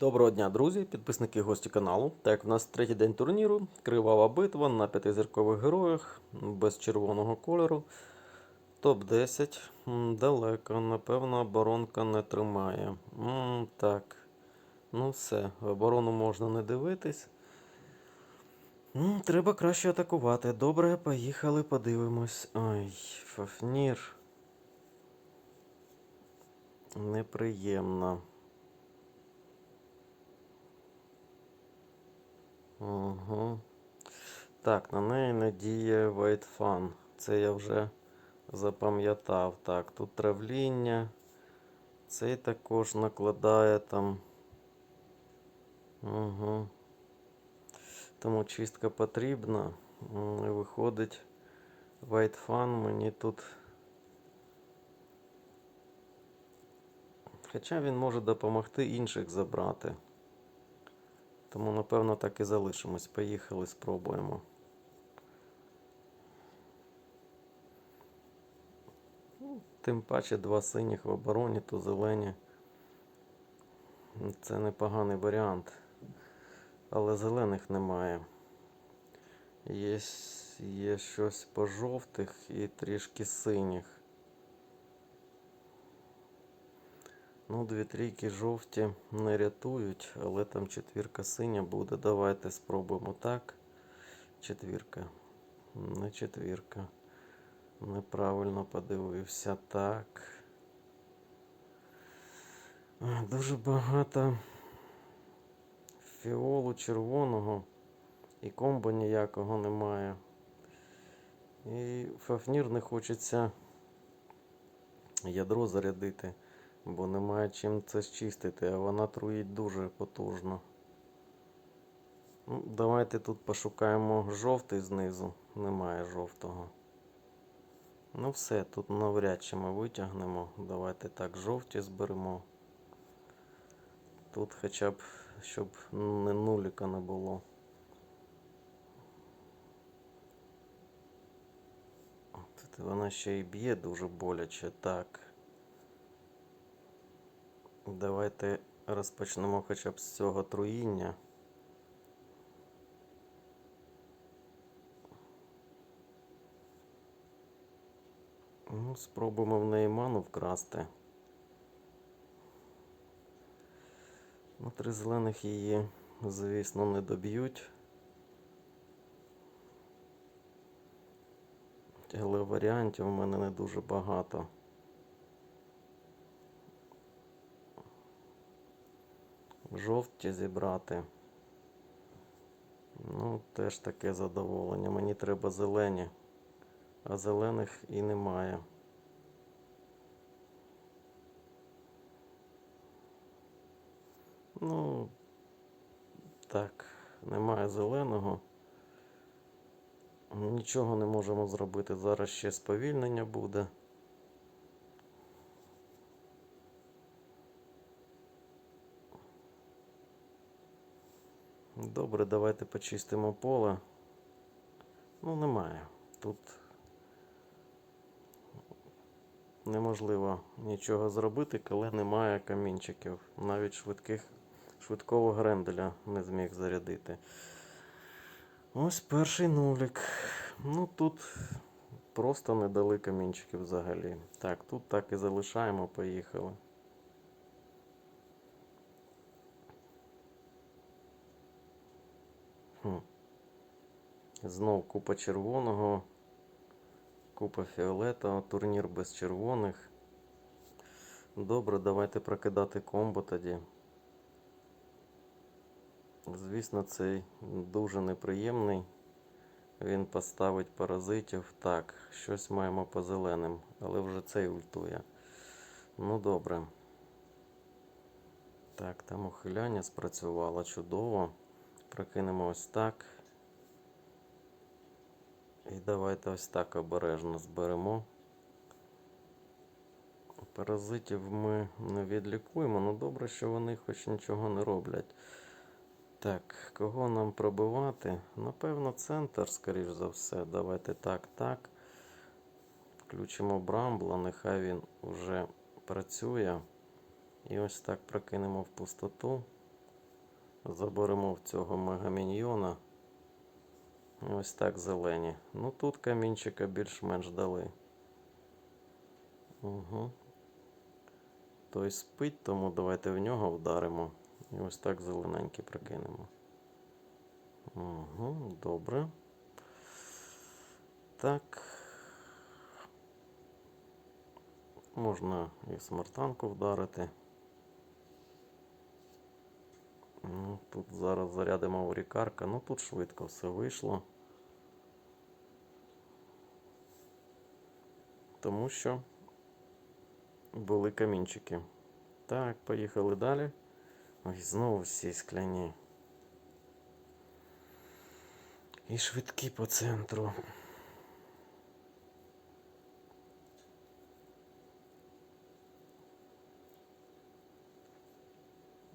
Доброго дня, друзі, підписники гості каналу. Так, в нас третій день турніру. Кривава битва на п'ятизіркових героях без червоного кольору. Топ-10. Далеко, напевно, оборонка не тримає. М, Так. Ну все, оборону можна не дивитись. М, Треба краще атакувати. Добре, поїхали, подивимось. Ой, Фафнір. Неприємно. Угу. Так, на неї не діє White Fun. Це я вже запам'ятав. Так, тут травління. Цей також накладає там. Угу. Тому чистка потрібна. Виходить, White Fun мені тут. Хоча він може допомогти інших забрати. Тому, напевно, так і залишимось. Поїхали, спробуємо. Ну, Тим паче два синіх в обороні, то зелені. Це непоганий варіант. Але зелених немає. Є, є щось по жовтих і трішки синіх. Ну, дві трійки жовті не рятують, але там четвірка синя буде. Давайте спробуємо так. Четвірка. Не четвірка. Неправильно подивився. Так. Дуже багато фіолу червоного і комбо ніякого немає. І фафнір не хочеться ядро зарядити. Бо немає чим це зчистити, а вона труїть дуже потужно. Ну, давайте тут пошукаємо жовтий знизу. Немає жовтого. Ну все, тут навряд чи ми витягнемо. Давайте так жовті зберемо. Тут хоча б, щоб не нуліка не було. Тут вона ще й б'є дуже боляче. Так. Давайте розпочнемо хоча б з цього труїння. Ну, спробуємо в неї ману вкрасти. Ну, три зелених її, звісно, не доб'ють. Але варіантів у мене не дуже багато. Жовті зібрати. Ну, теж таке задоволення. Мені треба зелені, а зелених і немає. Ну, так, немає зеленого. Нічого не можемо зробити. Зараз ще сповільнення буде. Добре, давайте почистимо поле. Ну, немає. Тут неможливо нічого зробити, коли немає камінчиків. Навіть швидких, швидкого гренделя не зміг зарядити. Ось перший нулік. Ну тут просто не дали камінчиків взагалі. Так, тут так і залишаємо, поїхали. Хм. Знов купа червоного, купа фіолетового, турнір без червоних. Добре, давайте прокидати комбо тоді. Звісно, цей дуже неприємний. Він поставить паразитів. Так, щось маємо по зеленим, але вже цей ультує. Ну добре. Так, там ухиляння спрацювало чудово. Прокинемо ось так. І давайте ось так обережно зберемо. Паразитів ми не відлікуємо, ну добре, що вони хоч нічого не роблять. Так, кого нам пробивати? Напевно, центр, скоріш за все. Давайте так, так. Включимо Брамбла, нехай він вже працює. І ось так прокинемо в пустоту. Заберемо в цього мегаміньйона. Ось так зелені. Ну тут камінчика більш-менш дали. Угу. Той спить, тому давайте в нього вдаримо. І ось так зелененький прикинемо. Угу, добре. Так. Можна і смертанку вдарити. Ну, тут зараз зарядимо урікарка. Ну тут швидко все вийшло. Тому що були камінчики. Так, поїхали далі. Ой, знову всі скляні. І швидкі по центру.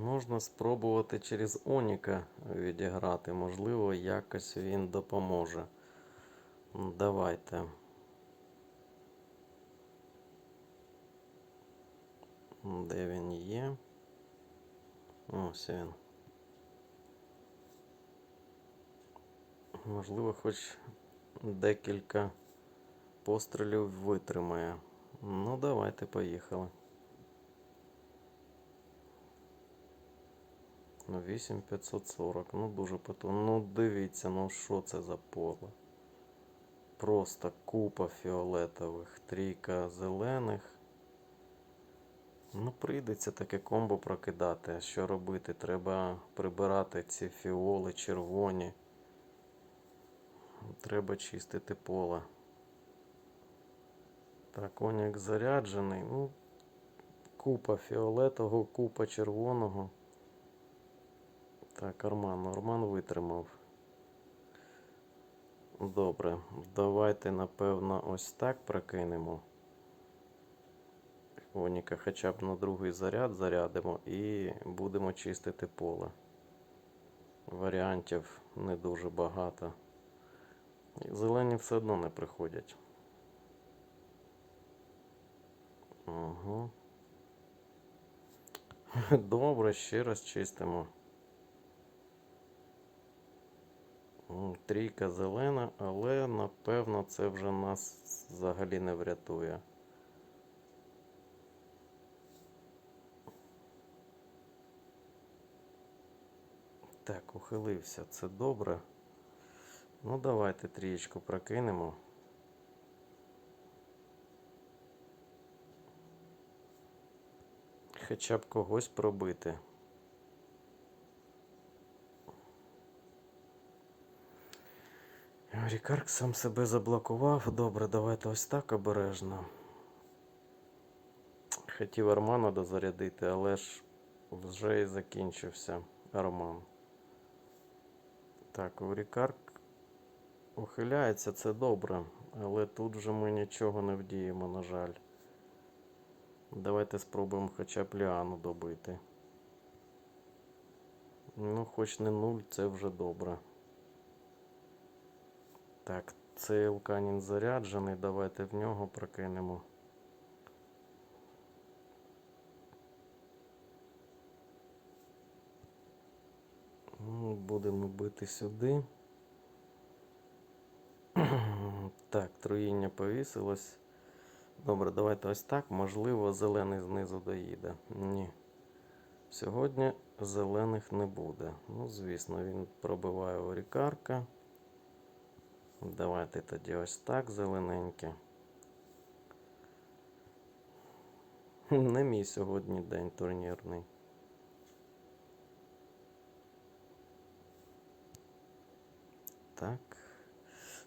Можна спробувати через Оніка відіграти. Можливо, якось він допоможе. Давайте. Де він є? Ось він. Можливо, хоч декілька пострілів витримає. Ну, давайте, поїхали. Ну, 8540. Ну, дуже потужно. Ну, дивіться, ну що це за поле? Просто купа фіолетових, трійка зелених. Ну, прийдеться таке комбо прокидати. А Що робити? Треба прибирати ці фіоли червоні. Треба чистити поле. Так, онік заряджений. Ну, купа фіолетового, купа червоного. Так, Арман, Арман витримав. Добре, давайте, напевно, ось так прокинемо. Оніка хоча б на другий заряд зарядимо і будемо чистити поле. Варіантів не дуже багато. Зелені все одно не приходять. Угу. Добре, ще раз чистимо. М, Трійка зелена, але напевно це вже нас взагалі не врятує. Так, ухилився, це добре. Ну, давайте трієчку прокинемо. Хоча б когось пробити. Рікарк сам себе заблокував. Добре, давайте ось так обережно. Хотів Армана дозарядити, але ж вже і закінчився Арман. Так, Рікарк ухиляється, це добре, але тут вже ми нічого не вдіємо, на жаль. Давайте спробуємо хоча б Ліану добити. Ну, хоч не нуль, це вже добре. Так, цей Елканін заряджений. Давайте в нього прокинемо. Ну, Будемо бити сюди. Так, троїння повісилось. Добре, давайте ось так. Можливо, зелений знизу доїде. Ні. Сьогодні зелених не буде. Ну, звісно, він пробиває орікарка. Давайте тоді ось так зелененьке. Не мій сьогодні день турнірний. Так.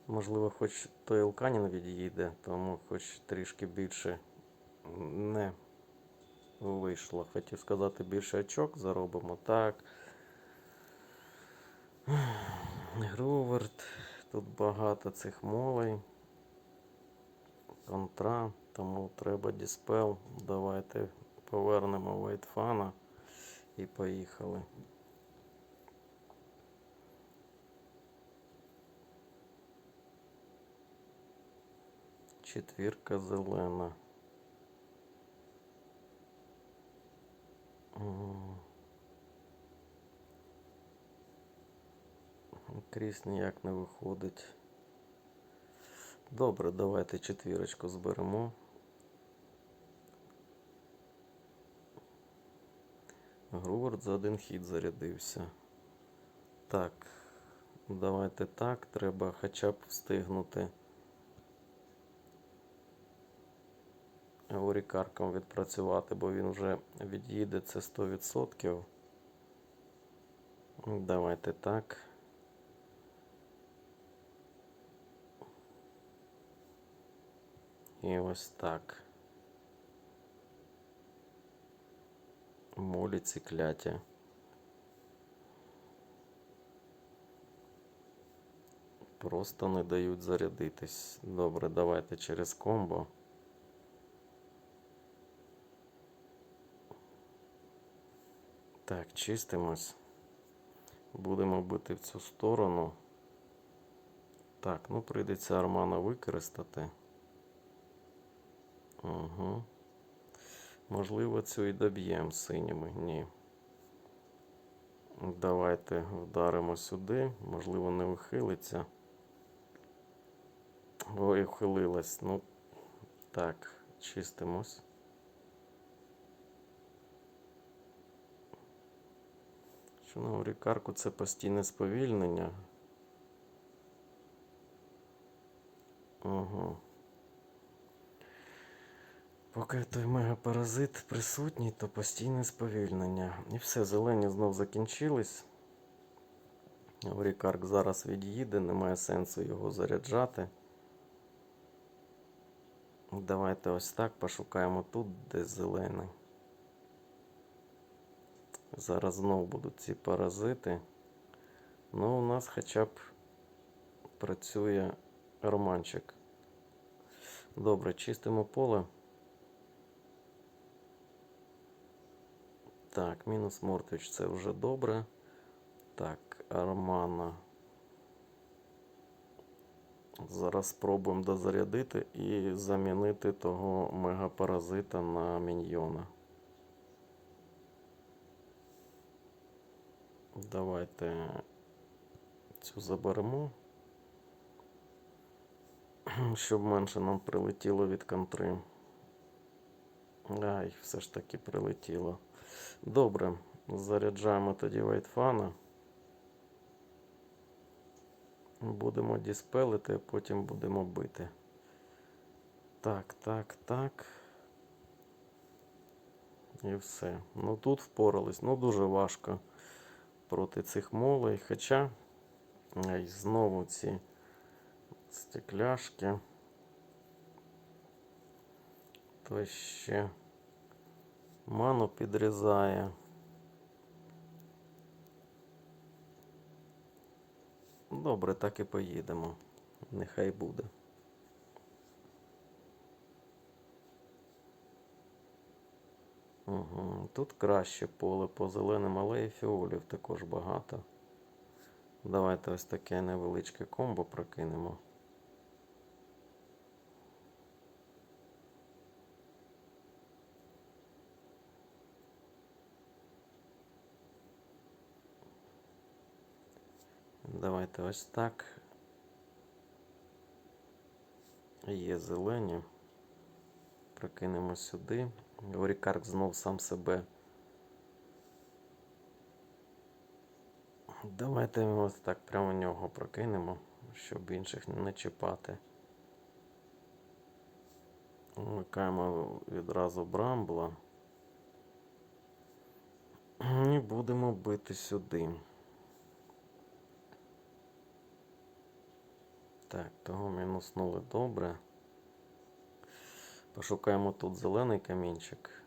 Можливо, хоч той Елканін від'їде, тому хоч трішки більше не вийшло. Хотів сказати, більше очок заробимо. Так. Груверт. Тут багато цих молей. Контра, тому треба діспел. Давайте повернемо Вайтфана і поїхали. Четвірка зелена. М. скрізь ніяк не виходить. Добре, давайте четвірочку зберемо. Грувард за один хід зарядився. Так, давайте так. Треба хоча б встигнути Орікарком відпрацювати, бо він вже від'їде це 100%. Давайте так. І ось так. Молі ці кляття. Просто не дають зарядитись. Добре, давайте через комбо. Так, чистимось. Будемо бити в цю сторону. Так, ну прийдеться Армана використати. Угу. Можливо, цю і доб'ємо синіми. Ні. Давайте вдаримо сюди. Можливо, не ухилиться. Ой, ухилилась. Ну, так, чистимось. Що на Орікарку це постійне сповільнення. Угу. Поки той мегапаразит присутній, то постійне сповільнення. І все, зелені знов закінчились. Орікарк зараз від'їде, немає сенсу його заряджати. Давайте ось так пошукаємо тут, де зелений. Зараз знову будуть ці паразити. Ну, у нас хоча б працює романчик. Добре, чистимо поле. Так, мінус Мортвіч це вже добре. Так, Армана. Зараз спробуємо дозарядити і замінити того мегапаразита на міньйона. Давайте цю заберемо, щоб менше нам прилетіло від контри. Ай, все ж таки прилетіло. Добре, заряджаємо тоді вайтфана. Будемо діспелити, а потім будемо бити. Так, так, так. І все. Ну тут впорались. Ну дуже важко проти цих молей. Хоча ай, знову ці стекляшки. То ще ману підрізає. Добре, так і поїдемо. Нехай буде. Угу. Тут краще поле по зеленим, але і фіолів також багато. Давайте ось таке невеличке комбо прокинемо. Давайте ось так. Є зелені. Прокинемо сюди. Орікарк знов сам себе. Давайте ось так прямо в нього прокинемо, щоб інших не чіпати. Вмикаємо відразу брамбла. І будемо бити сюди. Так, того мінуснули добре. Пошукаємо тут зелений камінчик.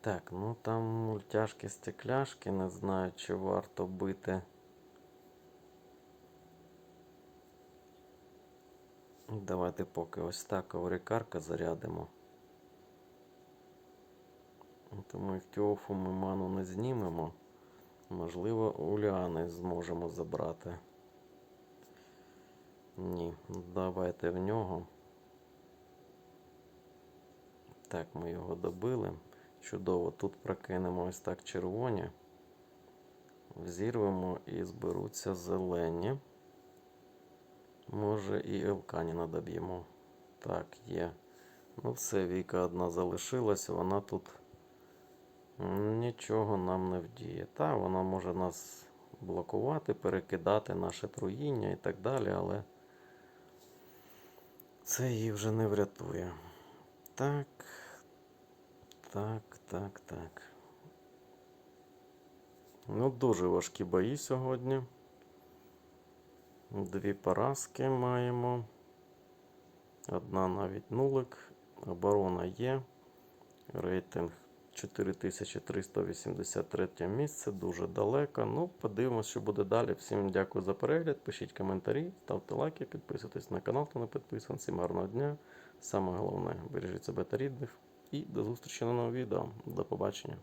Так, ну там мультяшки стекляшки, не знаю, чи варто бити. Давайте поки ось так аврикарка зарядимо. Тому в Тіофу ми ману не знімемо. Можливо, у Ліани зможемо забрати. Ні, давайте в нього. Так, ми його добили. Чудово. Тут прокинемо ось так червоні. Взірвемо і зберуться зелені. Може і Елканіна доб'ємо. Так, є. Ну все, Віка одна залишилась, вона тут нічого нам не вдіє. Та, вона може нас блокувати, перекидати наше труїння і так далі, але це її вже не врятує. Так. Так, так, так. Ну, дуже важкі бої сьогодні. Дві поразки маємо. Одна навіть нулик. Оборона є. Рейтинг 4383 місце. Дуже далеко. Ну, подивимось, що буде далі. Всім дякую за перегляд. Пишіть коментарі, ставте лайки, підписуйтесь на канал, хто не підписаний. Всім гарного дня. Саме головне, бережіть себе та рідних. І до зустрічі на новому відео. До побачення.